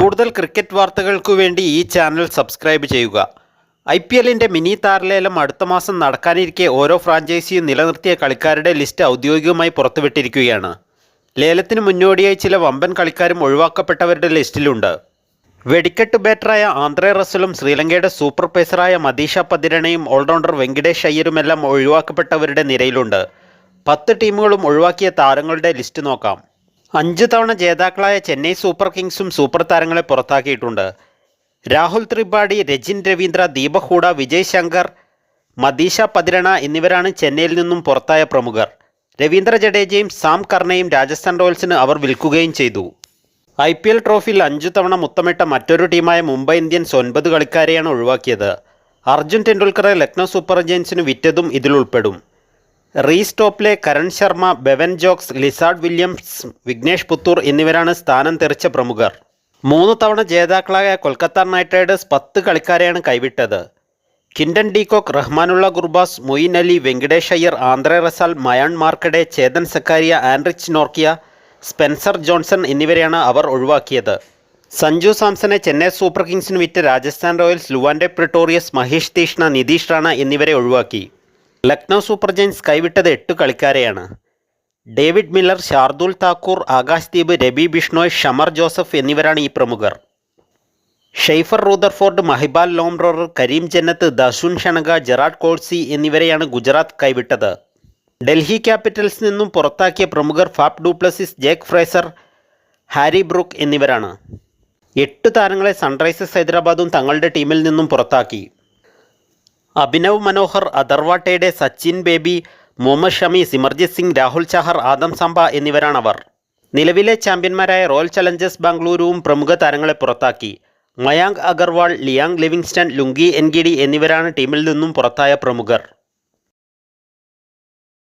കൂടുതൽ ക്രിക്കറ്റ് വാർത്തകൾക്കു വേണ്ടി ഈ ചാനൽ സബ്സ്ക്രൈബ് ചെയ്യുക. ഐ പി എല്ലിന്റെ മിനി താരലേലം അടുത്ത മാസം നടക്കാനിരിക്കെ ഓരോ ഫ്രാഞ്ചൈസിയും നിലനിർത്തിയ കളിക്കാരുടെ ലിസ്റ്റ് ഔദ്യോഗികമായി പുറത്തുവിട്ടിരിക്കുകയാണ്. ലേലത്തിന് മുന്നോടിയായി ചില വമ്പൻ കളിക്കാരും ഒഴിവാക്കപ്പെട്ടവരുടെ ലിസ്റ്റിലുണ്ട്. വെടിക്കെട്ട് ബാറ്ററായ ആന്ധ്രേ റസലും ശ്രീലങ്കയുടെ സൂപ്പർ പേസറായ മദീഷ പതിരണയും ഓൾറൗണ്ടർ വെങ്കിടേഷ് അയ്യരുമെല്ലാം ഒഴിവാക്കപ്പെട്ടവരുടെ നിരയിലുണ്ട്. പത്ത് ടീമുകളും ഒഴിവാക്കിയ താരങ്ങളുടെ ലിസ്റ്റ് നോക്കാം. അഞ്ച് തവണ ജേതാക്കളായ ചെന്നൈ സൂപ്പർ കിങ്സും സൂപ്പർ താരങ്ങളെ പുറത്താക്കിയിട്ടുണ്ട്. രാഹുൽ ത്രിപാഠി രജിൻ രവീന്ദ്ര ദീപക് ഹൂഡ വിജയ് ശങ്കർ മദീഷ പതിരണ എന്നിവരാണ് ചെന്നൈയിൽ നിന്നും പുറത്തായ പ്രമുഖർ. രവീന്ദ്ര ജഡേജയും സാം കർണയും രാജസ്ഥാൻ റോയൽസിന് അവർ വിൽക്കുകയും ചെയ്തു. ഐ പി എൽ ട്രോഫിയിൽ അഞ്ചു തവണ മുത്തമിട്ട മറ്റൊരു ടീമായ മുംബൈ ഇന്ത്യൻസ് ഒൻപത് കളിക്കാരെയാണ് ഒഴിവാക്കിയത്. അർജുൻ ടെണ്ടുൽക്കറെ ലക്നൗ സൂപ്പർ ജയൻസിന് വിറ്റതും ഇതിൽ ഉൾപ്പെടും Reece Topley Karan Sharma Bevon Jacobs Lizaad Williams Vignesh Puthur എന്നിവരാണ് സ്ഥാനം തെറിച്ച പ്രമുഖർ. മൂന്ന് തവണ ജേതാക്കളായ കൊൽക്കത്ത നൈറ്റ് റൈഡേഴ്സ് പത്ത് കളിക്കാരെയാണ് കൈവിട്ടത്. Quinton de Kock Rahmanullah Gurbaz Moeen Ali Venkatesh Iyer Andre Russell Mayank Markande Chetan Sakariya Anrich Nortje Spencer Johnson എന്നിവരെയാണ് അവർ ഒഴിവാക്കിയത്. സഞ്ജു സാംസനെ ചെന്നൈ സൂപ്പർ കിങ്സിന് വിറ്റ് Rajasthan Royals Lhuan-dre Pretorius Maheesh Theekshana Nitish Rana എന്നിവരെ ഒഴിവാക്കി. ലക്നൗ സൂപ്പർ ജയൻസ് കൈവിട്ടത് എട്ട് കളിക്കാരെയാണ്. David Miller Shardul Thakur Akash Deep Ravi Bishnoi Shamar Joseph എന്നിവരാണ് ഈ പ്രമുഖർ. Sherfane Rutherford Mahipal Lomror Karim Janat Dasun Shanaka Gerald Coetzee എന്നിവരെയാണ് ഗുജറാത്ത് കൈവിട്ടത്. ഡൽഹി ക്യാപിറ്റൽസ് നിന്നും പുറത്താക്കിയ പ്രമുഖർ Faf du Plessis Jake Fraser Harry Brook എന്നിവരാണ്. എട്ട് താരങ്ങളെ സൺറൈസേഴ്സ് ഹൈദരാബാദും തങ്ങളുടെ ടീമിൽ നിന്നും പുറത്താക്കി. അഭിനവ് മനോഹർ അദർവാട്ടയുടെ സച്ചിൻ ബേബി മുഹമ്മദ് ഷമി സിമർജിത് സിംഗ് രാഹുൽ ചഹർ ആദം സമ്പ എന്നിവരാണവർ. നിലവിലെ ചാമ്പ്യന്മാരായ റോയൽ ചലഞ്ചേഴ്സ് ബാംഗ്ലൂരുവും പ്രമുഖ താരങ്ങളെ പുറത്താക്കി. Mayank Agarwal Liam Livingstone Lungi Ngidi എന്നിവരാണ് ടീമിൽ നിന്നും പുറത്തായ പ്രമുഖർ.